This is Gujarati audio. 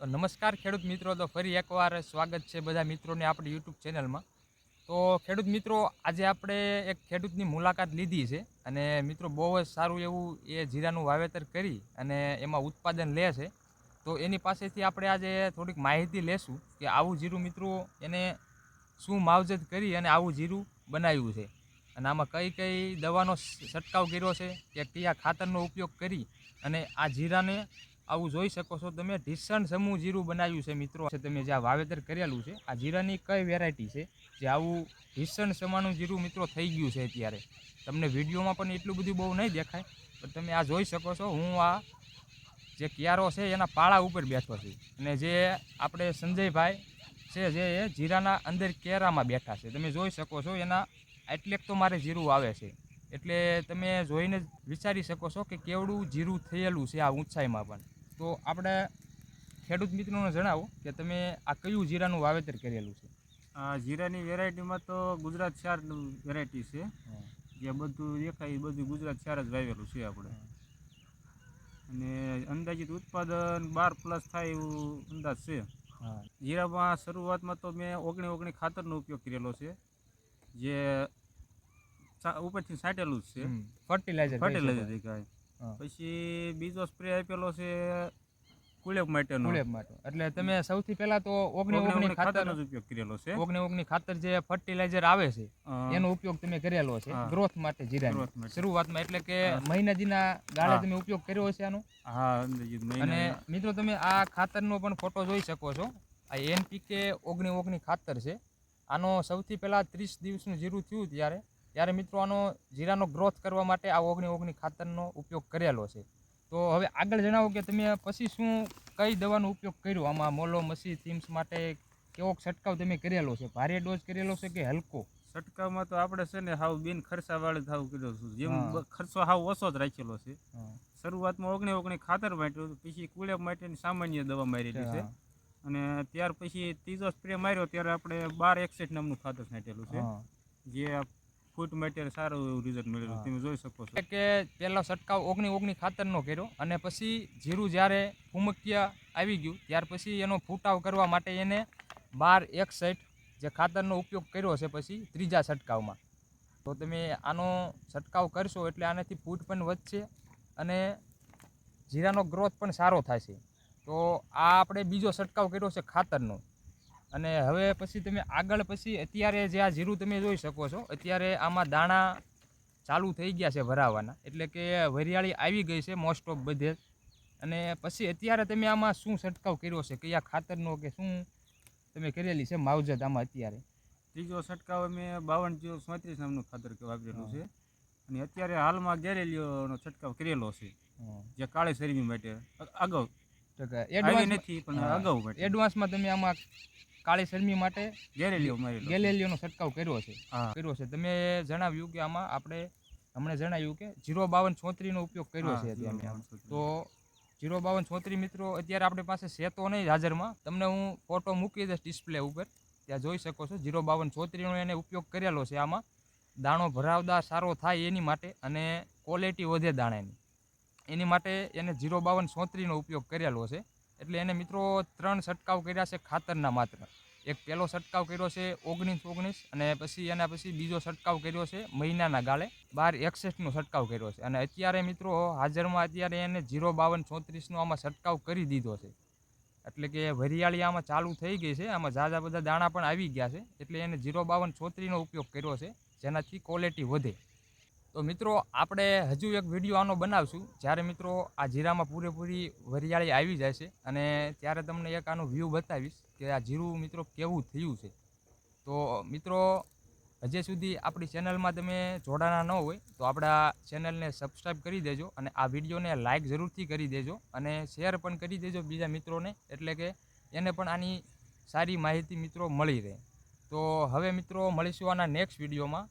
તો નમસ્કાર ખેડૂત મિત્રો, તો ફરી એકવાર સ્વાગત છે બધા મિત્રોને આપણી યુટ્યુબ ચેનલમાં. તો ખેડૂત મિત્રો, આજે આપણે એક ખેડૂતની મુલાકાત લીધી છે અને મિત્રો બહુ જ સારું એવું એ જીરાનું વાવેતર કરી અને એમાં ઉત્પાદન લે છે. તો એની પાસેથી આપણે આજે થોડીક માહિતી લેશું કે આવું જીરું મિત્રો એને શું માવજત કરી અને આવું જીરું બનાવ્યું છે. અને આમાં કઈ કઈ દવાનો છંટકાવ કર્યો છે, કે કયા ખાતરનો ઉપયોગ કરી અને આ જીરાને આવું જોઈ શકો છો. તમે ઢીસણ સમૂહ જીરું બનાવ્યું છે મિત્રો. છે તમે જે આ વાવેતર કરેલું છે. આ જીરાની કઈ વેરાયટી છે? જે આવું ઢીસણ સમાનું જીરું મિત્રો થઈ ગયું છે અત્યારે. તમને વિડીયોમાં પણ એટલું બધું બહુ નહીં દેખાય. પણ તમે આ જોઈ શકો છો. હું આ જે ક્યારો છે એના પાળા ઉપર બેઠો છું. અને જે આપણે સંજયભાઈ છે જે એ જીરાના અંદર કેરામાં બેઠા છે. તમે જોઈ શકો છો એના એટલેક તો મારે જીરું આવે છે. એટલે તમે જોઈને વિચારી શકો છો કે કેવડું જીરું થયેલું છે આ ઊંચાઈમાં પણ. તો આપણે ખેડૂત મિત્રોને જણાવો કે તમે આ કયું જીરાનું વાવેતર કરેલું છે? આ જીરાની વેરાયટીમાં તો ગુજરાત ચાર વેરાયટી છે. જે બધું દેખાય એ બધું ગુજરાત ચાર જ વાવેલું છે આપણે. અને અંદાજિત ઉત્પાદન બાર પ્લસ થાય એવું અંદાજ છે. જીરામાં શરૂઆતમાં તો મેં ઓગણી ઓગણી ખાતરનો ઉપયોગ કરેલો છે. જે ઉપરથી સાટેલું જ છે. ફર્ટિલાઇઝર ફર્ટિલાઇઝર હા. પછી બીજો સ્પ્રે આપેલો છે કુલેબ માટેનો. કુલેબ માટે એટલે તમે સૌથી પહેલા તો ઓગણી ઓગણી ખાતર ખાતરનો જ ઉપયોગ કરેલો છે. ઓગણી ઓગણી ખાતર જે ફર્ટિલાઇઝર આવે છે એનો ઉપયોગ તમે કરેલો છે ગ્રોથ માટે જીરા શરૂઆતમાં એટલે કે મહિનાજીના ગાળે તમે ઉપયોગ કર્યો છે આનો? હા અને મિત્રો તમે આ ખાતરનો પણ ફોટો જોઈ શકો છો. આ એનપીકે ઓગણી ઓગણી ખાતર છે. આનો સૌથી પહેલા ત્રીસ દિવસનું જીરું થયું ત્યારે ત્યારે મિત્રો આનો જીરાનો ગ્રોથ કરવા માટે આ ઓગણી ઓગણી ખાતરનો ઉપયોગ કરેલો છે. તો હવે આગળ જણાવો કે તમે પછી શું કઈ દવાનો ઉપયોગ કર્યો? આમાં મોલો મસી થીમ્સ માટે કેવો છંટકાવ તમે કરેલો છે? ભારે ડોઝ કરેલો છે કે હલકો? છંટકાવમાં તો આપણે છે ને હાવ બિન ખર્ચાવાળી થાવ કર્યો છું. જેમ ખર્ચો હાવ ઓછો જ રાખેલો છે. શરૂઆતમાં ઓગણી ઓગણી ખાતર માટ્યું પછી કુળે માટેની સામાન્ય દવા મારેલી છે. અને ત્યાર પછી ત્રીજો સ્પ્રે માર્યો ત્યારે આપણે બાર એકસઠ નામનું ખાતર છાંટેલું છે. જે ફૂટ માટે સારું એવું રિઝલ્ટ મળેલું તમે જોઈ શકો છો. કે પહેલો છંટકાવ ઓગણી ઓગણી ખાતરનો કર્યો અને પછી જીરું જ્યારે ફૂમકિયા આવી ગયું ત્યાર પછી એનો ફૂટાવ કરવા માટે એને બાર એક સાઈઠ જે ખાતરનો ઉપયોગ કર્યો છે પછી ત્રીજા છંટકાવમાં. તો તમે આનો છંટકાવ કરશો એટલે આનાથી ફૂટ પણ વધશે અને જીરાનો ગ્રોથ પણ સારો થશે. તો આ આપણે બીજો છંટકાવ કર્યો છે ખાતરનો. અને હવે પછી તમે આગળ પછી અત્યારે જે આ જીરું તમે જોઈ શકો છો અત્યારે આમાં દાણા ચાલુ થઈ ગયા છે ભરાવાના. એટલે કે વરિયાળી આવી ગઈ છે મોસ્ટ ઓફ બધે અને પછી અત્યારે તમે આમાં શું છંટકાવ કર્યો છે કયા ખાતરનો કે શું તમે કરેલી છે માવજત આમાં અત્યારે? ત્રીજો છંટકાવ મેં બાવન જીરો સોત્રીસ નામનું ખાતર વાપરેલું છે. અને અત્યારે હાલમાં ગેરેલીઓનો છંટકાવ કરેલો છે જે કાળી શરમી માટે અગાઉ નથી પણ અગાઉ એડવાન્સમાં તમે આમાં કાળી શરમી માટે મારેલો ગેલેલિયોનો છંટકાવ કર્યો છે. કર્યો છે. તમે જણાવ્યું કે આમાં આપણે હમણાં જણાવ્યું કે જીરો બાવન છોત્રીનો ઉપયોગ કર્યો છે. તો જીરો બાવન છોત્રી મિત્રો અત્યારે આપણી પાસે છે તો નહીં હાજરમાં. તમને હું ફોટો મૂકી દઈશ ડિસ્પ્લે ઉપર. ત્યાં જોઈ શકો છો જીરો બાવન છોત્રીનો એને ઉપયોગ કરેલો છે આમાં. દાણો ભરાવદાર સારો થાય એની માટે અને ક્વોલિટી વધે દાણાની. એની માટે એને જીરો બાવન છોત્રીનો ઉપયોગ કરેલો છે. એટલે એને મિત્રો ત્રણ છંટકાવ કર્યા છે ખાતરના માત્ર. એક પહેલો છંટકાવ કર્યો છે ઓગણીસ ઓગણીસ અને પછી એના પછી બીજો છંટકાવ કર્યો છે મહિનાના ગાળે. બાર એકસઠનો છંટકાવ કર્યો છે. અને અત્યારે મિત્રો હાજરમાં અત્યારે એને જીરો બાવન ચોત્રીસનો આમાં છંટકાવ કરી દીધો છે. એટલે કે વરિયાળી આમાં ચાલુ થઈ ગઈ છે. આમાં ઝાઝા બધા દાણા પણ આવી ગયા છે. એટલે એને જીરો બાવન ચોત્રીસનો ઉપયોગ કર્યો છે. જેનાથી ક્વોલિટી વધે. તો મિત્રો, આપણે હજુ એક વીડિયો આનો બનાવશું. જ્યારે મિત્રો, આ જીરામાં પૂરેપૂરી વરિયાળી આવી જાય છે અને ત્યારે તમને એક આનો વ્યૂ બતાવીશ કે આ જીરું મિત્રો કેવું થયું છે. તો મિત્રો, હજી સુધી આપણી ચેનલમાં તમે જોડાના ન હોય, તો આપણા ચેનલને સબસ્ક્રાઈબ કરી દેજો અને આ વિડીયોને લાઇક જરૂરથી કરી દેજો અને શેર પણ કરી દેજો બીજા મિત્રોને, એટલે કે એને પણ આની સારી માહિતી મિત્રો મળી રહે. તો હવે મિત્રો, મળીશું આના નેક્સ્ટ વિડીયોમાં